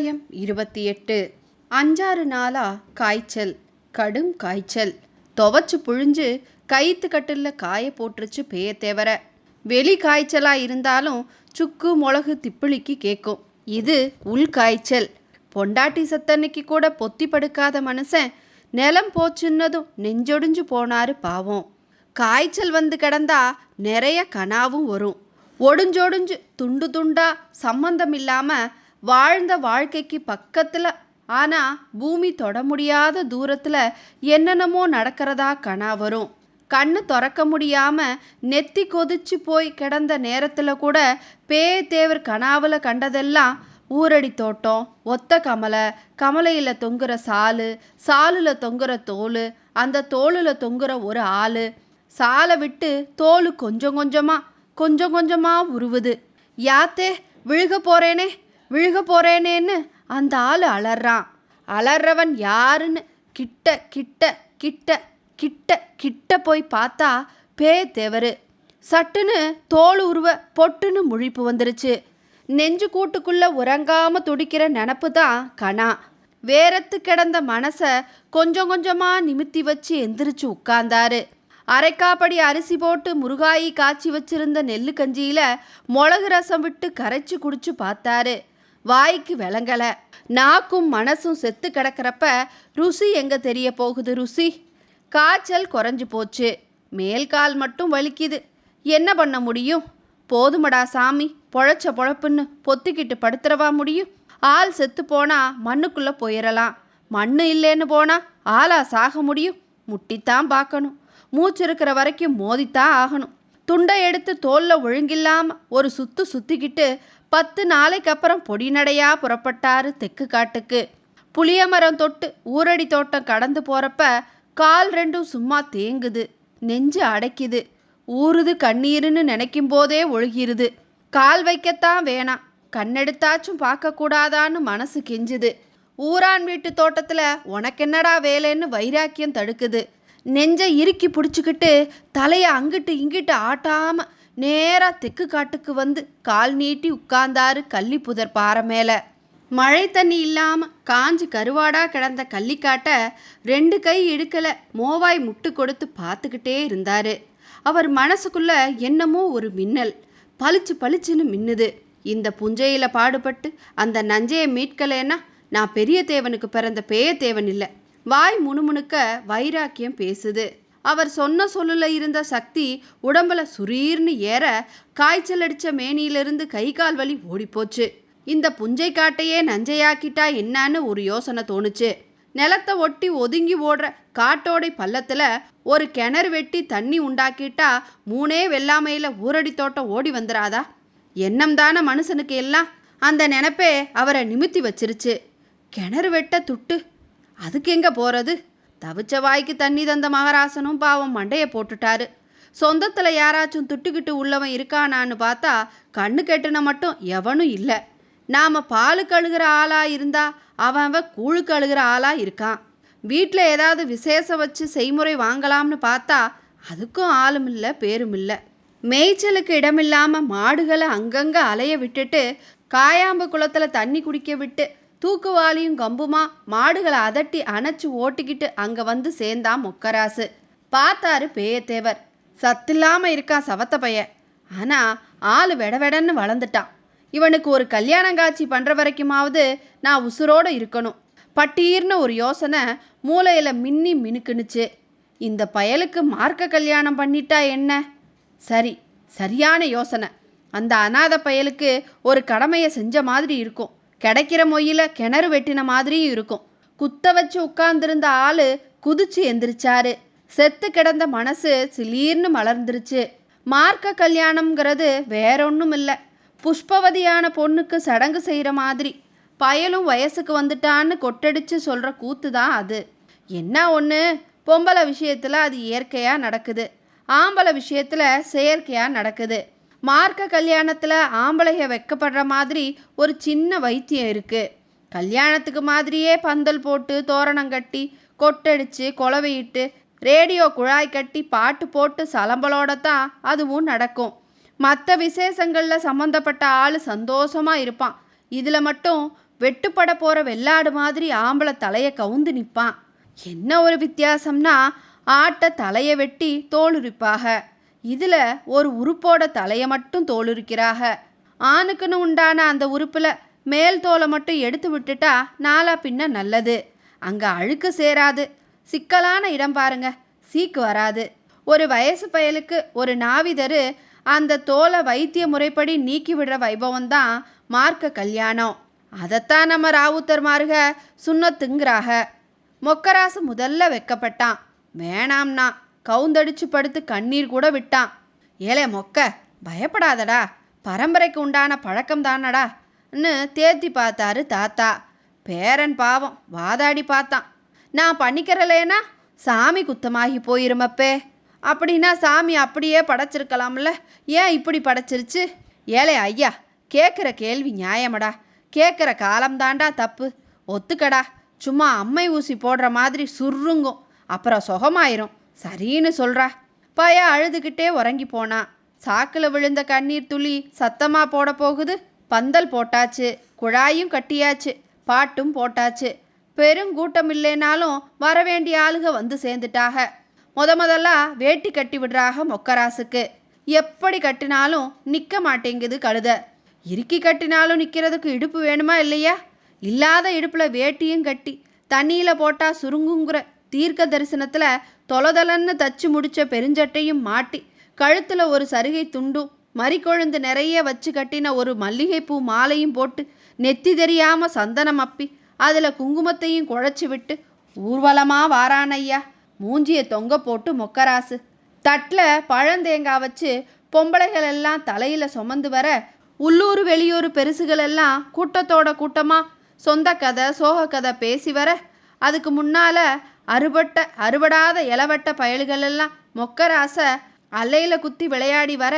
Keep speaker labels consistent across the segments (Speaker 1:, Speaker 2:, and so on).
Speaker 1: அத்தியாயம் இருபத்தி எட்டு அஞ்சாறு நாளா காய்ச்சல் கடும் காய்ச்சல் துவச்சு புழிஞ்சு கைத்து கட்டில் காய போட்டுருச்சு பேய தேவர வெளி காய்ச்சலா இருந்தாலும் சுக்கு மிளகு திப்பிளிக்கு கேட்கும் இது உள் காய்ச்சல் பொண்டாட்டி சத்தன்னைக்கு கூட பொத்தி படுக்காத மனுஷன் நிலம் போச்சுன்னதும் நெஞ்சொடிஞ்சு போனாரு பாவம் காய்ச்சல் வந்து கிடந்தா நிறைய கனாவும் வரும் ஒடிஞ்சொடிஞ்சு துண்டு துண்டா சம்பந்தம் இல்லாமல் வாழ்ந்த வாழ்க்கைக்கு பக்கத்தில் ஆனால் பூமி தொட முடியாத தூரத்தில் என்னென்னமோ நடக்கிறதா கனா வரும் கண்ணு திறக்க முடியாமல் நெத்தி கொதிச்சு போய் கிடந்த நேரத்தில் கூட தேவர் கனாவில் கண்டதெல்லாம் ஊரடி தோட்டம் ஒத்த கமலை கமலையில் தொங்குற சாலு சாலில் தொங்குற தோல் அந்த தோளில் தொங்குற ஒரு ஆள் சாலை விட்டு தோல் கொஞ்சம் கொஞ்சமாக கொஞ்சம் கொஞ்சமாக உருவுது யாத்தே விழுக போகிறேனே விழுக போகிறேனேன்னு அந்த ஆள் அலறான் அலறவன் யாருன்னு கிட்ட கிட்ட கிட்ட கிட்ட கிட்ட போய் பார்த்தா பே தேவரு சட்டுன்னு தோல் உருவ பொட்டுன்னு முழிப்பு வந்துருச்சு நெஞ்சு கூட்டுக்குள்ள உறங்காம துடிக்கிற நினப்பு தான் கணா வேரத்து கிடந்த மனசை கொஞ்சம் கொஞ்சமா நிமித்தி வச்சு எந்திரிச்சு உட்கார்ந்தாரு அரைக்காப்படி அரிசி போட்டு முருகாயி காய்ச்சி வச்சிருந்த நெல்லு கஞ்சியில மிளகு ரசம் விட்டு கரைச்சு குடிச்சு பார்த்தாரு வாய்க்கு விளங்கலை நாக்கும் மனசும் செத்து கிடக்கிறப்ப ருசி எங்கே தெரிய போகுது ருசி காய்ச்சல் குறைஞ்சு போச்சு மேல் கால் மட்டும் வலிக்குது என்ன பண்ண முடியும் போதுமடா சாமி பொழைச்ச பொழப்புன்னு பொத்திக்கிட்டு படுத்துறவா முடியும் ஆள் செத்து போனா மண்ணுக்குள்ள போயிடலாம் மண்ணு இல்லைன்னு போனா ஆளா சாக முடியும் முட்டித்தான் பார்க்கணும் மூச்சு இருக்கிற வரைக்கும் மோதித்தான் ஆகணும் துண்டை எடுத்து தோல்ல ஒழுங்கில்லாம ஒரு சுத்து சுத்திக்கிட்டு பத்து நாளைக்கு அப்புறம் பொடிநடையா புறப்பட்டாரு தெக்கு காட்டுக்கு புளிய மரம் தொட்டு ஊரடி தோட்டம் கடந்து போறப்ப கால் ரெண்டும் சும்மா தேங்குது நெஞ்சு அடைக்குது ஊறுது கண்ணீருன்னு நினைக்கும் போதே ஒழுகிருது கால் வைக்கத்தான் வேணாம் கண்ணெடுத்தாச்சும் பார்க்கக்கூடாதான்னு மனசு கெஞ்சுது ஊரான் வீட்டு தோட்டத்தில் உனக்கென்னடா வேலைன்னு வைராக்கியம் தடுக்குது நெஞ்சை இறுக்கி பிடிச்சிக்கிட்டு தலையை அங்கிட்டு இங்கிட்டு ஆட்டாமல் நேரா தெக்கு காட்டுக்கு வந்து கால் நீட்டி உட்கார்ந்தாரு கள்ளி புதர் பாறை மேல மழை தண்ணி இல்லாம காஞ்சி கருவாடா கிடந்த கள்ளிக்காட்ட ரெண்டு கை இடுக்கல மோவாய் முட்டு கொடுத்து பார்த்துக்கிட்டே இருந்தாரு அவர் மனசுக்குள்ள என்னமோ ஒரு மின்னல் பளிச்சு பளிச்சுன்னு மின்னுது இந்த புஞ்சையில பாடுபட்டு அந்த நஞ்சையை மீட்கலேன்னா நான் பெரிய தேவனுக்கு பிறந்த பேய தேவன் இல்லை வாய் முணுமுணுக்க வைராக்கியம் பேசுது அவர் சொன்ன சொல்லுல இருந்த சக்தி உடம்புல சுரீர்னு ஏற காய்ச்சல் அடிச்ச மேனியிலிருந்து கை கால் வலி ஓடிப்போச்சு இந்த புஞ்சை காட்டையே நஞ்சையாக்கிட்டா என்னன்னு ஒரு யோசனை தோணுச்சு நிலத்தை ஒட்டி ஒதுங்கி ஓடுற காட்டோடை பள்ளத்தில் ஒரு கிணறு வெட்டி தண்ணி உண்டாக்கிட்டா மூணே வெள்ளாமையில் ஊரடி தோட்டம் ஓடி வந்துடாதா எண்ணம் தானே மனுஷனுக்கு எல்லாம் அந்த நினப்பே அவரை நிமித்தி வச்சிருச்சு கிணறு வெட்ட துட்டு அதுக்கு எங்கே போகிறது தவிச்ச வாய்க்கு தண்ணி தந்த மகராசனும் பாவம் மண்டையை போட்டுட்டாரு சொந்தத்தில் யாராச்சும் துட்டுக்கிட்டு உள்ளவன் இருக்கானான்னு பார்த்தா கண்ணு கெட்டுன மட்டும் எவனும் இல்லை நாம் பால் கழுகிற ஆளாக இருந்தா அவன் அவன் கூழு கழுகிற ஆளாக இருக்கான் வீட்டில் ஏதாவது விசேஷம் வச்சு செய்முறை வாங்கலாம்னு பார்த்தா அதுக்கும் ஆளும் இல்லை பேரும் இல்லை மேய்ச்சலுக்கு இடமில்லாமல் மாடுகளை அங்கங்கே அலைய விட்டுட்டு காயாம்பு குளத்தில் தண்ணி குடிக்க விட்டு தூக்குவாளியும் கம்புமா மாடுகளை அதட்டி அணைச்சு ஓட்டிக்கிட்டு அங்கே வந்து சேர்ந்தான் மொக்கராசு பார்த்தாரு பேயத்தேவர் சத்தில்லாமல் இருக்கான் சவத்த பையன் ஆனால் ஆள் வெடவெடன்னு வளர்ந்துட்டான் இவனுக்கு ஒரு கல்யாணம் காட்சி பண்ணுற வரைக்குமாவது நான் உசுரோடு இருக்கணும் பட்டீர்னு ஒரு யோசனை மூளையில் மின்னி மினுக்குனுச்சு இந்த பயலுக்கு மார்க்க கல்யாணம் பண்ணிட்டா என்ன சரி சரியான யோசனை அந்த அநாத பயலுக்கு ஒரு கடமையை செஞ்ச மாதிரி இருக்கும் கிடைக்கிற மொய்யில் கிணறு வெட்டின மாதிரியும் இருக்கும் குத்த வச்சு உட்கார்ந்திருந்த ஆளு குதிச்சு எந்திரிச்சாரு செத்து கிடந்த மனசு சிலீர்னு மலர்ந்துருச்சு மார்க்க கல்யாணம்ங்கிறது வேற ஒன்றும் இல்லை புஷ்பவதியான பொண்ணுக்கு சடங்கு செய்கிற மாதிரி பயலும் வயசுக்கு வந்துட்டான்னு கொட்டடிச்சு சொல்கிற கூத்து தான் அது என்ன ஒன்று பொம்பளை விஷயத்தில் அது இயற்கையாக நடக்குது ஆம்பளை விஷயத்தில் செயற்கையாக நடக்குது மார்க்க கல்யாணத்தில் ஆம்பளைங்க வைக்கப்படுற மாதிரி ஒரு சின்ன வைத்தியம் இருக்குது கல்யாணத்துக்கு மாதிரியே பந்தல் போட்டு தோரணம் கட்டி கொட்டடிச்சு குளவிட்டு ரேடியோ குழாய் கட்டி பாட்டு போட்டு சலம்பலோட தான் அதுவும் நடக்கும் மற்ற விசேஷங்களில் சம்மந்தப்பட்ட ஆள் சந்தோஷமாக இருப்பான் இதில் மட்டும் வெட்டுப்பட போகிற வெள்ளாடு மாதிரி ஆம்பளை தலையை கவுந்து நிற்பான் என்ன ஒரு வித்தியாசம்னா ஆட்டை தலையை வெட்டி தோலுரிப்பாக இதில் ஒரு உறுப்போட தலையை மட்டும் இருக்கிறாக ஆணுக்குன்னு உண்டான அந்த உறுப்பில் மேல் தோலை மட்டும் எடுத்து விட்டுட்டா நாலா பின்ன நல்லது அங்கே அழுக்கு சேராது சிக்கலான இடம் பாருங்க சீக்கு வராது ஒரு வயசு பயலுக்கு ஒரு நாவிதரு அந்த தோலை வைத்திய முறைப்படி நீக்கி விடுற வைபவம் தான் மார்க்க கல்யாணம் அதைத்தான் நம்ம ராவுத்தர் மாருக சுண்ணத்துங்கிறாக மொக்கராசு முதல்ல வைக்கப்பட்டான் வேணாம்னா கவுந்தடிச்சு படுத்து கண்ணீர் கூட விட்டான் ஏலே மொக்க பயப்படாதடா பரம்பரைக்கு உண்டான பழக்கம் தானடா ன்னு தேத்தி பார்த்தாரு தாத்தா பேரன் பாவம் வாதாடி பார்த்தான் நான் பண்ணிக்கிறலேனா சாமி குத்தமாகி போயிருமப்பே அப்படின்னா சாமி அப்படியே படைச்சிருக்கலாம்ல ஏன் இப்படி படைச்சிருச்சு ஏழை ஐயா கேட்குற கேள்வி நியாயமடா கேட்குற காலம்தாண்டா தப்பு ஒத்துக்கடா சும்மா அம்மை ஊசி போடுற மாதிரி சுருங்கும் அப்புறம் சுகமாயிரும் சரின்னு சொல்றா பையா அழுதுகிட்டே உறங்கி போனா சாக்கில் விழுந்த கண்ணீர் துளி சத்தமா போட போகுது பந்தல் போட்டாச்சு குழாயும் கட்டியாச்சு பாட்டும் போட்டாச்சு பெருங்கூட்டம் இல்லைனாலும் வரவேண்டிய ஆளுக வந்து சேர்ந்துட்டாக முத முதல்லா வேட்டி கட்டி விடுறாக மொக்கராசுக்கு எப்படி கட்டினாலும் நிற்க மாட்டேங்குது கழுத இறுக்கி கட்டினாலும் நிற்கிறதுக்கு இடுப்பு வேணுமா இல்லையா இல்லாத இடுப்பில் வேட்டியும் கட்டி தண்ணியில் போட்டால் சுருங்குங்கிற தீர்க்க தரிசனத்தில் தொலதலன்னு தச்சு முடிச்ச பெருஞ்சட்டையும் மாட்டி கழுத்துல ஒரு சருகை துண்டும் மறிக்கொழுந்து நிறைய வச்சு கட்டின ஒரு மல்லிகைப்பூ மாலையும் போட்டு நெத்தி தெரியாம சந்தனம் அப்பி அதுல குங்குமத்தையும் குழைச்சி விட்டு ஊர்வலமா வாரானையா மூஞ்சியை தொங்க போட்டு மொக்கராசு தட்டில் பழந்தேங்காய் வச்சு பொம்பளைகள் எல்லாம் தலையில் சுமந்து வர உள்ளூர் வெளியூர் பெருசுகள் எல்லாம் கூட்டத்தோட கூட்டமாக சொந்த கதை சோக கதை பேசி வர அதுக்கு முன்னால் அறுபட்ட அறுபடாத இளவட்ட பயல்களெல்லாம் மொக்கராச அலையில் குத்தி விளையாடி வர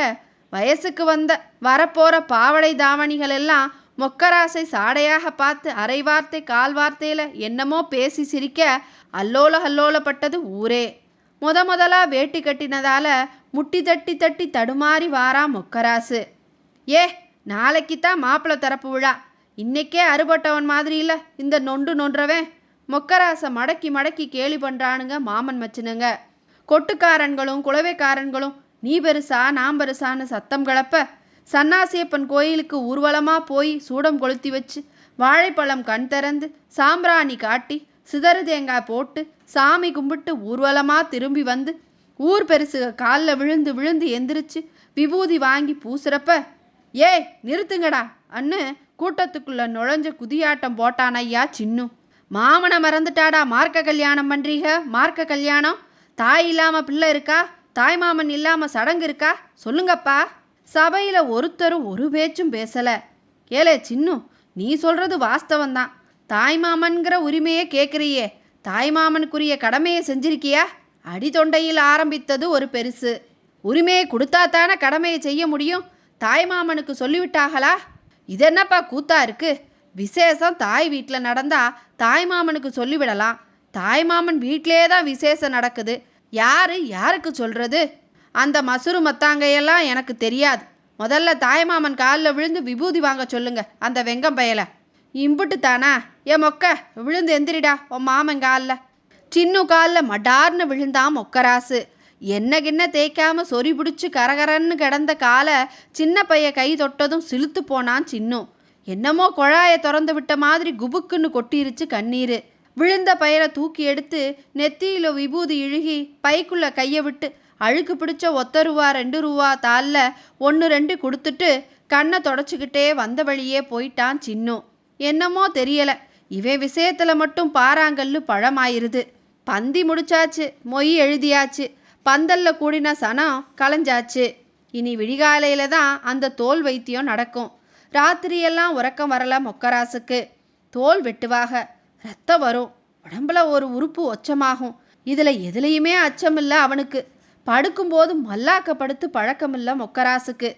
Speaker 1: வயசுக்கு வந்த வரப்போற பாவடை தாவணிகளெல்லாம் மொக்கராசை சாடையாக பார்த்து அரை வார்த்தை கால் வார்த்தையில என்னமோ பேசி சிரிக்க அல்லோல அல்லோலப்பட்டது ஊரே முத முதலா வேட்டி கட்டினதால முட்டி தட்டி தட்டி தடுமாறி வாரா மொக்கராசு ஏ நாளைக்கு தான் மாப்பிள்ளை தரப்பு விழா இன்னைக்கே அறுபட்டவன் மாதிரி இல்லை இந்த நொண்டு நொன்றவன் மொக்கராச மடக்கி மடக்கி கேலி பண்ணுறானுங்க மாமன் மச்சனுங்க கொட்டுக்காரன்களும் குளவைக்காரன்களும் நீ பெருசா நாம் பெருசான்னு சத்தம் கலப்ப சன்னாசியப்பன் கோயிலுக்கு ஊர்வலமாக போய் சூடம் கொளுத்தி வச்சு வாழைப்பழம் கண் திறந்து சாம்பிராணி காட்டி சிதறு தேங்காய் போட்டு சாமி கும்பிட்டு ஊர்வலமாக திரும்பி வந்து ஊர் பெருசு காலில் விழுந்து விழுந்து எந்திரிச்சு விபூதி வாங்கி பூசுறப்ப ஏய் நிறுத்துங்கடா அன்னு கூட்டத்துக்குள்ள நுழைஞ்ச குதியாட்டம் போட்டான் ஐயா சின்னும் மாமனை மறந்துட்டாடா மார்க்க கல்யாணம் பண்ணுறீங்க மார்க்க கல்யாணம் தாய் இல்லாமல் பிள்ளை இருக்கா தாய் மாமன் இல்லாமல் சடங்கு இருக்கா சொல்லுங்கப்பா சபையில் ஒருத்தரும் ஒரு பேச்சும் பேசலை ஏலே சின்னு நீ சொல்கிறது வாஸ்தவந்தான் தாய் மாமன்கிற உரிமையை கேட்குறியே தாய் மாமனுக்குரிய கடமையை செஞ்சிருக்கியா அடி தொண்டையில் ஆரம்பித்தது ஒரு பெருசு உரிமையை கொடுத்தா தானே கடமையை செய்ய முடியும் தாய் மாமனுக்கு சொல்லிவிட்டாகளா இதென்னப்பா கூத்தா இருக்குது விசேஷம் தாய் வீட்டில் நடந்தால் தாய்மாமனுக்கு சொல்லிவிடலாம் தாய்மாமன் வீட்டிலே தான் விசேஷம் நடக்குது யார் யாருக்கு சொல்கிறது அந்த மசுறு மத்தாங்கையெல்லாம் எனக்கு தெரியாது முதல்ல தாய்மாமன் காலில் விழுந்து விபூதி வாங்க சொல்லுங்க அந்த வெங்கம் பயலை இம்புட்டு தானா ஏ மொக்க விழுந்து எந்திரிடா உன் மாமன் காலில் சின்ன காலில் மடார்னு விழுந்தா மொக்கராசு என்ன கிண்ண தேய்க்காம சொறி பிடிச்சி கரகரன்னு கிடந்த காலை சின்ன பைய கை தொட்டதும் சிலுத்து போனான் சின்னும் என்னமோ குழாயை திறந்து விட்ட மாதிரி குபுக்குன்னு கொட்டிருச்சு கண்ணீர் விழுந்த பயிரை தூக்கி எடுத்து நெத்தியில விபூதி இழுகி பைக்குள்ள கையை விட்டு அழுக்கு பிடிச்ச ஒத்த ரூபா ரெண்டு ரூபா தாளில் ஒன்று ரெண்டு கொடுத்துட்டு கண்ணை தொடச்சிக்கிட்டே வந்த வழியே போயிட்டான் சின்னும் என்னமோ தெரியலை இவன் விஷயத்தில் மட்டும் பாறாங்கல்லு பழமாயிருது பந்தி முடிச்சாச்சு மொய் எழுதியாச்சு பந்தல்ல கூடின சனம் களைஞ்சாச்சு இனி விடிகாலையில் தான் அந்த தோல் வைத்தியம் நடக்கும் ராத்திரியெல்லாம் உறக்கம் வரல மொக்கராசுக்கு தோல் வெட்டுவாக ரத்தம் வரும் உடம்புல ஒரு உறுப்பு ஒச்சமாகும் இதில் எதுலேயுமே அச்சமில்லை அவனுக்கு படுக்கும்போது மல்லாக்கப்படுத்து பழக்கமில்லை மொக்கராசுக்கு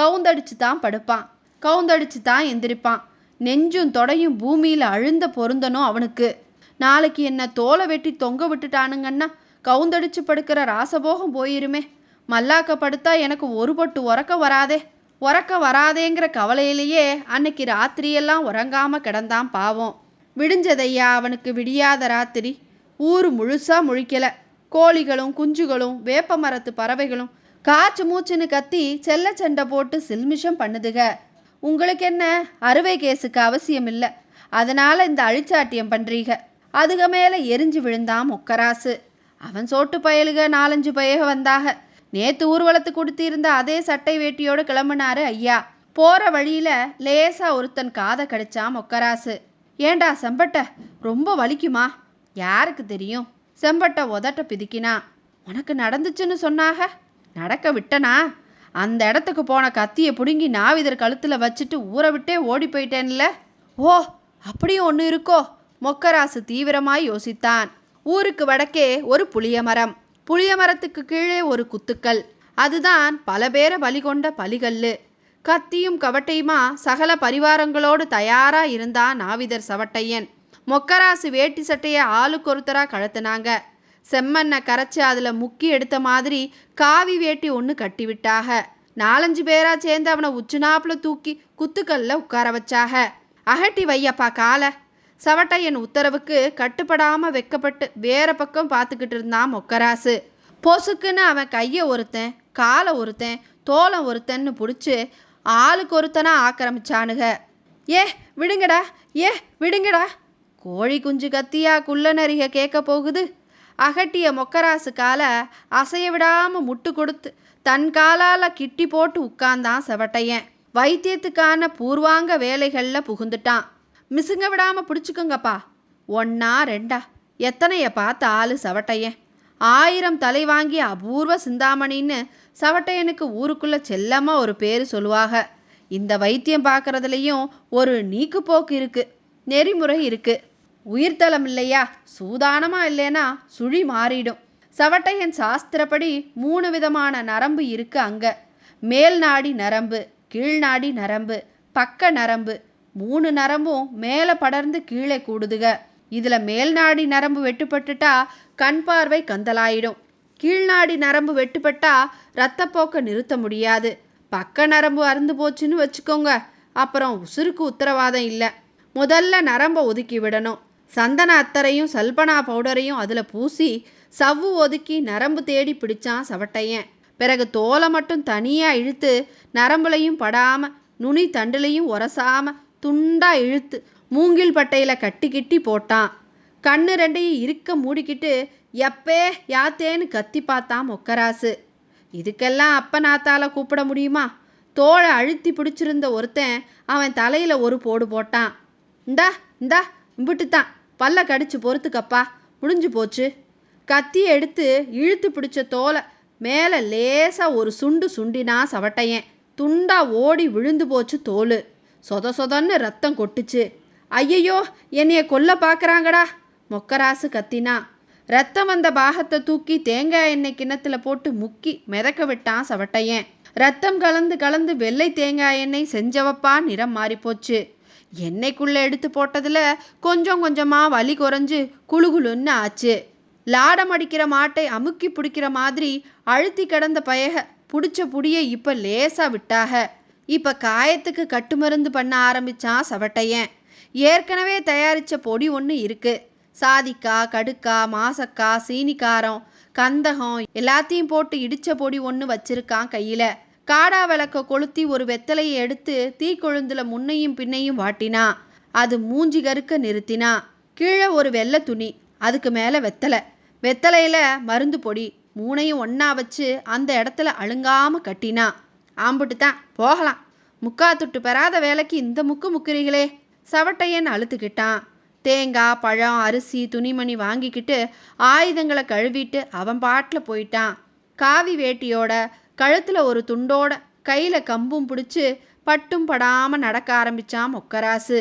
Speaker 1: கவுந்தடிச்சு தான் படுப்பான் கவுந்தடிச்சு தான் எந்திரிப்பான் நெஞ்சும் தொடையும் பூமியில் அழுந்த பொருந்தனும் அவனுக்கு நாளைக்கு என்ன தோலை வெட்டி தொங்க விட்டுட்டானுங்கன்னா கவுந்தடிச்சு படுக்கிற ராசபோகம் போயிருமே மல்லாக்கப்படுத்தா எனக்கு ஒரு பொட்டு உறக்க வராதே உறக்க வராதேங்கிற கவலையிலேயே அன்னைக்கு ராத்திரியெல்லாம் உறங்காம கிடந்தான் பாவம் விடிஞ்சதையா அவனுக்கு விடியாத ராத்திரி ஊர் முழுசா முழிக்கல கோழிகளும் குஞ்சுகளும் வேப்ப மரத்து பறவைகளும் காச்சு மூச்சுன்னு கத்தி செல்ல சண்டை போட்டு சில்மிஷம் பண்ணுதுக உங்களுக்கு என்ன அறுவை கேஸுக்கு அவசியம் இல்லை அதனால இந்த அழிச்சாட்டியம் பண்றீங்க அதுக மேல எரிஞ்சு விழுந்தான் முக்கராசு அவன் சோட்டு பயலுக நாலஞ்சு பயக வந்தாக நேற்று ஊர்வலத்துக்கு கொடுத்திருந்த அதே சட்டை வேட்டியோடு கிளம்புனாரு ஐயா போகிற வழியில் லேசா ஒருத்தன் காதை கடிச்சா மொக்கராசு ஏண்டா செம்பட்டை ரொம்ப வலிக்குமா யாருக்கு தெரியும் செம்பட்டை உதட்ட பிதுக்கினா உனக்கு நடந்துச்சுன்னு சொன்னாக நடக்க விட்டனா அந்த இடத்துக்கு போன கத்தியை பிடுங்கி நாவிதர் கழுத்தில் வச்சுட்டு ஊற விட்டே ஓடி போயிட்டேன்ல ஓ அப்படியும் ஒன்று இருக்கோ மொக்கராசு தீவிரமாய் யோசித்தான் ஊருக்கு வடக்கே ஒரு புளிய மரம் புளிய மரத்துக்கு கீழே ஒரு குத்துக்கல் அதுதான் பல பேரை பலி கொண்ட பலிகல்லு கத்தியும் கவட்டையுமா சகல பரிவாரங்களோடு தயாரா இருந்தான் நாவிதர் சவட்டையன் மொக்கராசு வேட்டி சட்டையை ஆளுக்கு ஒருத்தரா கழுத்துனாங்க செம்மண்ணை கரைச்சி அதில் முக்கி எடுத்த மாதிரி காவி வேட்டி ஒன்று கட்டிவிட்டாக நாலஞ்சு பேரா சேர்ந்து அவனை உச்சுனாப்புல தூக்கி குத்துக்கல்ல உட்கார வச்சாக அகட்டி வையப்பா காலை சவட்டையன் உத்தரவுக்கு கட்டுப்படாமல் வெக்கப்பட்டு வேற பக்கம் பார்த்துக்கிட்டு இருந்தான் மொக்கராசு பொசுக்குன்னு அவன் கையை ஒருத்தன் காலை ஒருத்தன் தோலை ஒருத்தன்னு பிடிச்சி ஆளுக்கு ஒருத்தனாக ஆக்கிரமிச்சானுங்க ஏ விடுங்கடா ஏ விடுங்கடா கோழி குஞ்சு கத்தியா நறிக கேட்க போகுது அகட்டிய மொக்கராசு காலை அசைய விடாமல் முட்டு கொடுத்து தன் காலால் கிட்டி போட்டு உட்கார்ந்தான் செவட்டையன் வைத்தியத்துக்கான பூர்வாங்க வேலைகளில் புகுந்துட்டான் மிசுங்க விடாமல் பிடிச்சிக்கோங்கப்பா ஒன்னா ரெண்டா பார்த்து ஆளு சவட்டையன் ஆயிரம் தலை வாங்கி அபூர்வ சிந்தாமணின்னு சவட்டையனுக்கு ஊருக்குள்ளே செல்லமாக ஒரு பேர் சொல்லுவாங்க இந்த வைத்தியம் பார்க்குறதுலையும் ஒரு நீக்குப்போக்கு இருக்குது நெறிமுறை இருக்குது உயிர்த்தலம் இல்லையா சூதானமாக இல்லைன்னா சுழி மாறிடும் சவட்டையன் சாஸ்திரப்படி மூணு விதமான நரம்பு இருக்கு அங்கே மேல் நாடி நரம்பு கீழ்நாடி நரம்பு பக்க நரம்பு மூணு நரம்பும் மேலே படர்ந்து கீழே கூடுதுக இதில் மேல்நாடி நரம்பு வெட்டுப்பட்டுட்டா கண் பார்வை கந்தலாயிடும் கீழ்நாடி நரம்பு வெட்டுப்பட்டா ரத்தப்போக்கை நிறுத்த முடியாது பக்க நரம்பு அறுந்து போச்சுன்னு வச்சுக்கோங்க அப்புறம் உசுருக்கு உத்தரவாதம் இல்லை முதல்ல நரம்பை ஒதுக்கி விடணும் சந்தன அத்தரையும் சல்பனா பவுடரையும் அதில் பூசி சவ்வு ஒதுக்கி நரம்பு தேடி பிடிச்சான் சவட்டையன் பிறகு தோலை மட்டும் தனியாக இழுத்து நரம்புலையும் படாமல் நுனி தண்டுலையும் உரசாமல் துண்டா இழுத்து மூங்கில் பட்டையில் கட்டிக்கிட்டி போட்டான் கண்ணு ரெண்டையும் இருக்க மூடிக்கிட்டு எப்பே யாத்தேன்னு கத்தி பார்த்தான் மொக்கராசு இதுக்கெல்லாம் நாத்தால கூப்பிட முடியுமா தோளை அழுத்தி பிடிச்சிருந்த ஒருத்தன் அவன் தலையில் ஒரு போடு போட்டான் இந்தா இந்தா இம்பிட்டுத்தான் தான் பல்ல கடிச்சு பொறுத்துக்கப்பா முடிஞ்சு போச்சு கத்தியை எடுத்து இழுத்து பிடிச்ச தோலை மேலே லேசாக ஒரு சுண்டு சுண்டினா சவட்டையன் துண்டா ஓடி விழுந்து போச்சு தோல் சொத சொதன்னு ரத்தம் கொட்டுச்சு ஐயையோ என்னைய கொல்ல பார்க்குறாங்கடா மொக்கராசு கத்தினா ரத்தம் வந்த பாகத்தை தூக்கி தேங்காய் எண்ணெய் கிண்ணத்தில் போட்டு முக்கி மிதக்க விட்டான் சவட்டையன் ரத்தம் கலந்து கலந்து வெள்ளை தேங்காய் எண்ணெய் செஞ்சவப்பா நிறம் மாறிப்போச்சு எண்ணெய்க்குள்ளே எடுத்து போட்டதில் கொஞ்சம் கொஞ்சமாக வலி குறைஞ்சு குழுகுழுன்னு ஆச்சு லாடம் அடிக்கிற மாட்டை அமுக்கி பிடிக்கிற மாதிரி அழுத்தி கிடந்த பயக பிடிச்ச புடியை இப்போ லேசாக விட்டாக இப்போ காயத்துக்கு கட்டு மருந்து பண்ண ஆரம்பிச்சான் சவட்டையன் ஏற்கனவே தயாரித்த பொடி ஒன்று இருக்குது சாதிக்கா கடுக்கா மாசக்கா சீனிக்காரம் கந்தகம் எல்லாத்தையும் போட்டு இடித்த பொடி ஒன்று வச்சிருக்கான் கையில் காடா விளக்க கொளுத்தி ஒரு வெத்தலையை எடுத்து தீக்கொழுந்துல முன்னையும் பின்னையும் வாட்டினா அது மூஞ்சி கருக்க நிறுத்தினா கீழே ஒரு வெள்ளை துணி அதுக்கு மேலே வெத்தலை வெத்தலையில் மருந்து பொடி மூனையும் ஒன்றா வச்சு அந்த இடத்துல அழுங்காமல் கட்டினான் ஆம்புட்டு தான் போகலாம் முக்கா துட்டு பெறாத வேலைக்கு இந்த முக்கு முக்குறீங்களே சவட்டையன் அழுத்துக்கிட்டான் தேங்காய் பழம் அரிசி துணிமணி வாங்கிக்கிட்டு ஆயுதங்களை கழுவிட்டு அவன் பாட்டில் போயிட்டான் காவி வேட்டியோட கழுத்தில் ஒரு துண்டோட கையில் கம்பும் பிடிச்சி பட்டும் படாமல் நடக்க ஆரம்பித்தான் மொக்கராசு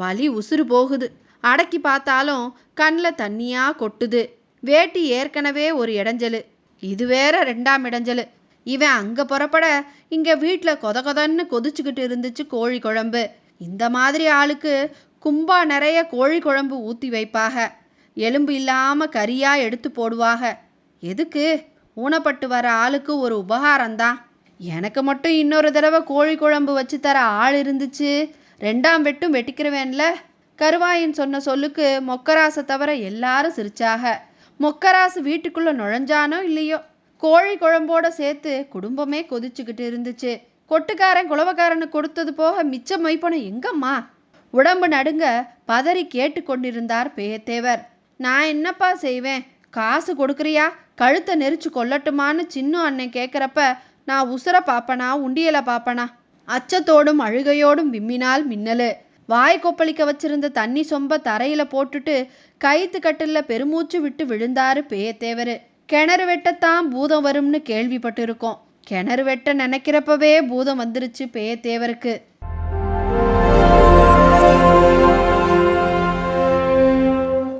Speaker 1: வலி உசுறு போகுது அடக்கி பார்த்தாலும் கண்ணில் தண்ணியாக கொட்டுது வேட்டி ஏற்கனவே ஒரு இடைஞ்சலு இது வேற ரெண்டாம் இடைஞ்சலு இவன் அங்கே புறப்பட இங்கே வீட்டில் கொத கொதன்னு கொதிச்சுக்கிட்டு இருந்துச்சு கோழி குழம்பு இந்த மாதிரி ஆளுக்கு கும்பா நிறைய கோழி குழம்பு ஊற்றி வைப்பாக எலும்பு இல்லாமல் கறியாக எடுத்து போடுவாக எதுக்கு ஊனப்பட்டு வர ஆளுக்கு ஒரு உபகாரம்தான் எனக்கு மட்டும் இன்னொரு தடவை கோழி குழம்பு வச்சு தர ஆள் இருந்துச்சு ரெண்டாம் வெட்டும் வெட்டிக்கிறவேன்ல கருவாயின் சொன்ன சொல்லுக்கு மொக்கராசை தவிர எல்லாரும் சிரிச்சாக மொக்கராசு வீட்டுக்குள்ளே நுழைஞ்சானோ இல்லையோ கோழி குழம்போட சேர்த்து குடும்பமே கொதிச்சுக்கிட்டு இருந்துச்சு கொட்டுக்காரன் குளவக்காரனு கொடுத்தது போக மிச்ச மைப்பணம் எங்கம்மா உடம்பு நடுங்க பதறி கேட்டு கொண்டிருந்தார் பேயத்தேவர் நான் என்னப்பா செய்வேன் காசு கொடுக்குறியா கழுத்தை நெரிச்சு கொல்லட்டுமான்னு சின்ன அண்ணன் கேட்குறப்ப நான் உசுர பாப்பனா உண்டியலை பாப்பனா அச்சத்தோடும் அழுகையோடும் விம்மினால் மின்னலு வாய் கொப்பளிக்க வச்சிருந்த தண்ணி சொம்ப தரையில போட்டுட்டு கைத்து கட்டில பெருமூச்சு விட்டு விழுந்தாரு பேயத்தேவர் கிணறு வெட்டத்தான் பூதம் வரும்னு கேள்விப்பட்டிருக்கோம் கிணறு வெட்ட நினைக்கிறப்பவே பூதம் வந்துருச்சு பேய் தேவருக்கு